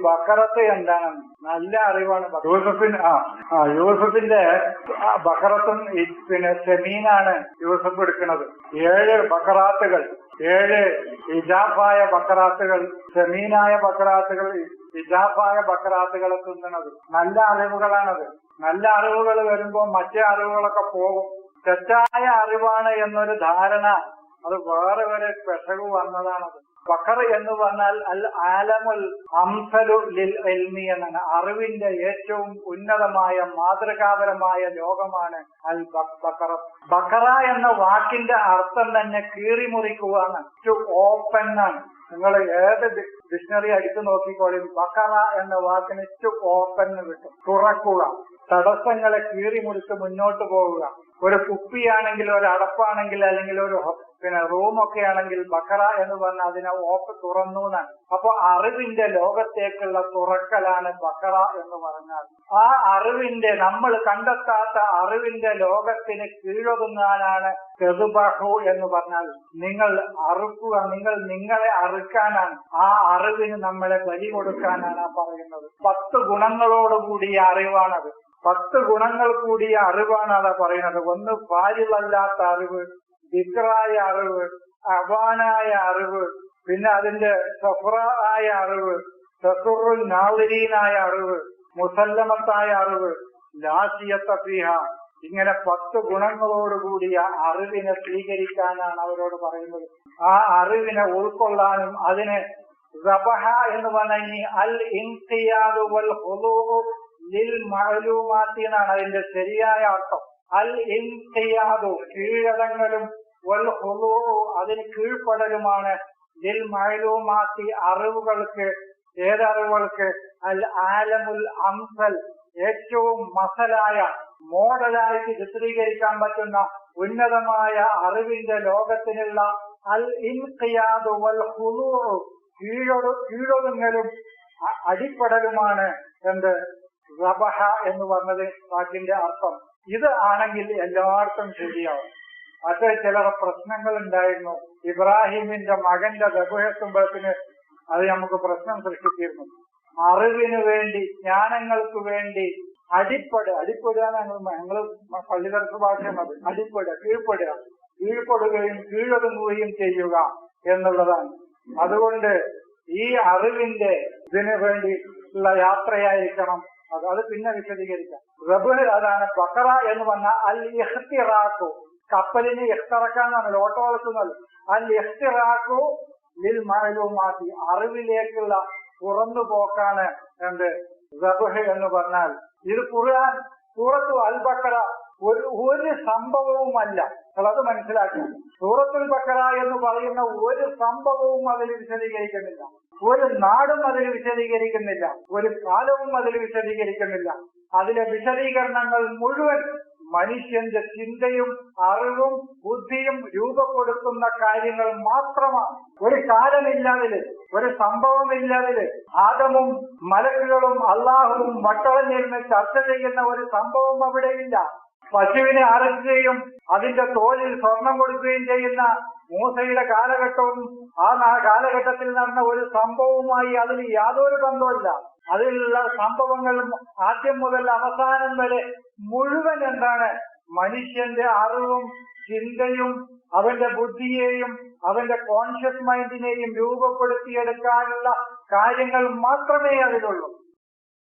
ബക്കറത്ത് എന്താണ്? നല്ല അറിവാണ് യൂസഫിന് ആ ആ യൂസഫിന്റെ ബക്കറത്തും പിന്നെ സെമീനാണ് യൂസഫ് എടുക്കുന്നത്. ഏഴ് ബക്കറാത്തുകൾ ഏഴ് ഇജാഫായ ബക്കറാത്തുകൾ സെമീനായ ബക്കറാത്തുകൾ ഇജാഫായ ബക്കറാത്തുകളെ തിന്നണത്. നല്ല അറിവുകളാണത്. നല്ല അറിവുകൾ വരുമ്പോൾ മറ്റേ അറിവുകളൊക്കെ പോകും. തെറ്റായ അറിവാണ് എന്നൊരു ധാരണ. അത് വേറെ ഒരു പെശകു വന്നതാണത്. ബക്കർ എന്ന് പറഞ്ഞാൽ അൽ ആലമുൽ അംസലു ലിൽ എൽമി എന്നാണ്. അറിവിന്റെ ഏറ്റവും ഉന്നതമായ മാതൃകാപരമായ ലോകമാണ് അൽ ബക്കറ ബക്കറ എന്ന വാക്കിന്റെ അർത്ഥം തന്നെ കീറിമുറിക്കുക ടു ഓപ്പൺ ആണ്. നിങ്ങൾ ഏത് ഡിക്ഷണറി അടിച്ചു നോക്കിക്കോളും ബക്കറ എന്ന വാക്കിന് ടു ഓപ്പൺ കിട്ടും. തുറക്കുക. തടസ്സങ്ങളെ കീറിമുറിച്ച് മുന്നോട്ട് പോവുക. ഒരു കുപ്പിയാണെങ്കിൽ ഒരു അടപ്പാണെങ്കിൽ അല്ലെങ്കിൽ ഒരു പിന്നെ റൂമൊക്കെ ആണെങ്കിൽ ബക്കറ എന്ന് പറഞ്ഞ അതിനെ ഓപ്പ് തുറന്നു എന്നാണ്. അപ്പൊ അറിവിന്റെ ലോകത്തേക്കുള്ള തുറക്കലാണ് ബക്കറ എന്ന് പറഞ്ഞാൽ. ആ അറിവിന്റെ നമ്മൾ കണ്ടെത്താത്ത അറിവിന്റെ ലോകത്തിന് കീഴൊതുങ്ങാനാണ് തെതുബഹു എന്ന് പറഞ്ഞാൽ. നിങ്ങൾ അറുക്കുക നിങ്ങൾ നിങ്ങളെ അറുക്കാനാണ്. ആ അറിവിന് നമ്മളെ ബലി കൊടുക്കാനാണ് പറയുന്നത്. പത്ത് ഗുണങ്ങളോടുകൂടിയ അറിവാണത്. പത്ത് ഗുണങ്ങൾ കൂടിയ അറിവാണ് അതാ പറയുന്നത്. ഒന്ന് പാരിലല്ലാത്ത അറിവ് ദിക്റായ അറിവ് അവാനായ അറിവ് പിന്നെ അതിന്റെ സഫറായ അറിവ് സസുറു നാളിരീനായ അറിവ് മുസല്ലമത്തായ അറിവ് ലാസിയത്തീഹ ഇങ്ങനെ പത്ത് ഗുണങ്ങളോടുകൂടിയ അറിവിനെ സ്വീകരിക്കാനാണ് അവരോട് പറയുന്നത്. ആ അറിവിനെ ഉൾക്കൊള്ളാനും അതിനെ റബഹ എന്ന് പറഞ്ഞ അൽ ഇൻസിയാദ് വൽ ലിൽ അതിന്റെ ശരിയായ അർത്ഥം. അൽ ഇൻഖിയാദു കീഴടങ്ങലും വൽ അതിന് കീഴ്പ്പെടലുമാണ്. ലിൽ മഅലൂമാത്തി അറിവുകൾക്ക് ഏതറിവുകൾക്ക് അൽ ആലമുൽ അംസൽ ഏറ്റവും മസലായ മോഡലായിട്ട് ചിത്രീകരിക്കാൻ പറ്റുന്ന ഉന്നതമായ അറിവിന്റെ ലോകത്തിനുള്ള അൽ ഇൻഖിയാദു വൽ ഹുദൂഉ കീഴൊടു കീഴൊതുങ്ങലും അടിപ്പെടലുമാണ് എന്ത്? റബഹ എന്ന് പറഞ്ഞത് വാക്കിന്റെ അർത്ഥം. ഇത് ആണെങ്കിൽ എല്ലാവർക്കും ശരിയാവും. അത് ചില പ്രശ്നങ്ങൾ ഉണ്ടായിരുന്നു. ഇബ്രാഹിമിന്റെ മകന്റെ ദബുഹെത്തുമ്പോഴത്തിന് അത് നമുക്ക് പ്രശ്നം സൃഷ്ടിച്ചിരുന്നു. അറിവിന് വേണ്ടി ജ്ഞാനങ്ങൾക്ക് വേണ്ടി അടിപ്പട അടിപ്പെടുക ഞങ്ങൾ ഞങ്ങൾ പള്ളിതർക്ക ഭാഷയാണത് അടിപ്പെടുക കീഴ്പ്പെടുക. കീഴ്പ്പെടുകയും കീഴൊതുങ്ങുകയും ചെയ്യുക എന്നുള്ളതാണ്. അതുകൊണ്ട് ഈ അറിവിന്റെ ഇതിനു വേണ്ടി ഉള്ള യാത്രയായിരിക്കണം. അത് പിന്നെ വിശദീകരിക്കാം. റബ് അതാണ് ബക്കറ എന്ന് പറഞ്ഞാൽ അൽ ഇഹ്തിറാഖു കപ്പലിന് ഇഖ്തിറക്കാന്നാണ് ഓട്ടോ വളർത്തുന്നത് അൽ ഇഹ്തിറാഖു ലിൽ മാറ്റി അറിവിലേക്കുള്ള തുറന്നു പോക്കാണ് എന്ത്? റബ് എന്ന് പറഞ്ഞാൽ ഇത് ഖുർആൻ സൂറത്തു അൽ ബക്കറ ഒരു ഒരു സംഭവവുമല്ല. അത് മനസ്സിലാക്കി സൂറത്തുൽ ബക്കറ എന്ന് പറയുന്ന ഒരു സംഭവവും അതിൽ വിശദീകരിക്കുന്നില്ല. ഒരു നാടും അതിൽ വിശദീകരിക്കുന്നില്ല. ഒരു കാലവും അതിൽ വിശദീകരിക്കുന്നില്ല. അതിലെ വിശദീകരണങ്ങൾ മുഴുവൻ മനുഷ്യന്റെ ചിന്തയും അറിവും ബുദ്ധിയും രൂപപ്പെടുത്തുന്ന കാര്യങ്ങൾ മാത്രമാണ്. ഒരു കാലമില്ലാതിൽ ഒരു സംഭവമില്ലാതിൽ ആദമും മലക്കുകളും അള്ളാഹുവും വട്ടളഞ്ഞിരുന്ന് ചർച്ച ചെയ്യുന്ന ഒരു സംഭവം അവിടെയില്ല പശുവിനെ അറക്കുകയും അതിന്റെ തോലിൽ സ്വർണം കൊടുക്കുകയും ചെയ്യുന്ന മൂസയുടെ കാലഘട്ടവും ആ കാലഘട്ടത്തിൽ നടന്ന ഒരു സംഭവവുമായി അതിന് യാതൊരു ബന്ധമില്ല അതിലുള്ള സംഭവങ്ങൾ ആദ്യം മുതൽ അവസാനം വരെ മുഴുവൻ എന്താണ്? മനുഷ്യന്റെ അറിവും ചിന്തയും അവന്റെ ബുദ്ധിയെയും അവന്റെ കോൺഷ്യസ് മൈൻഡിനെയും രൂപപ്പെടുത്തിയെടുക്കാനുള്ള കാര്യങ്ങൾ മാത്രമേ അതിലുള്ളൂ.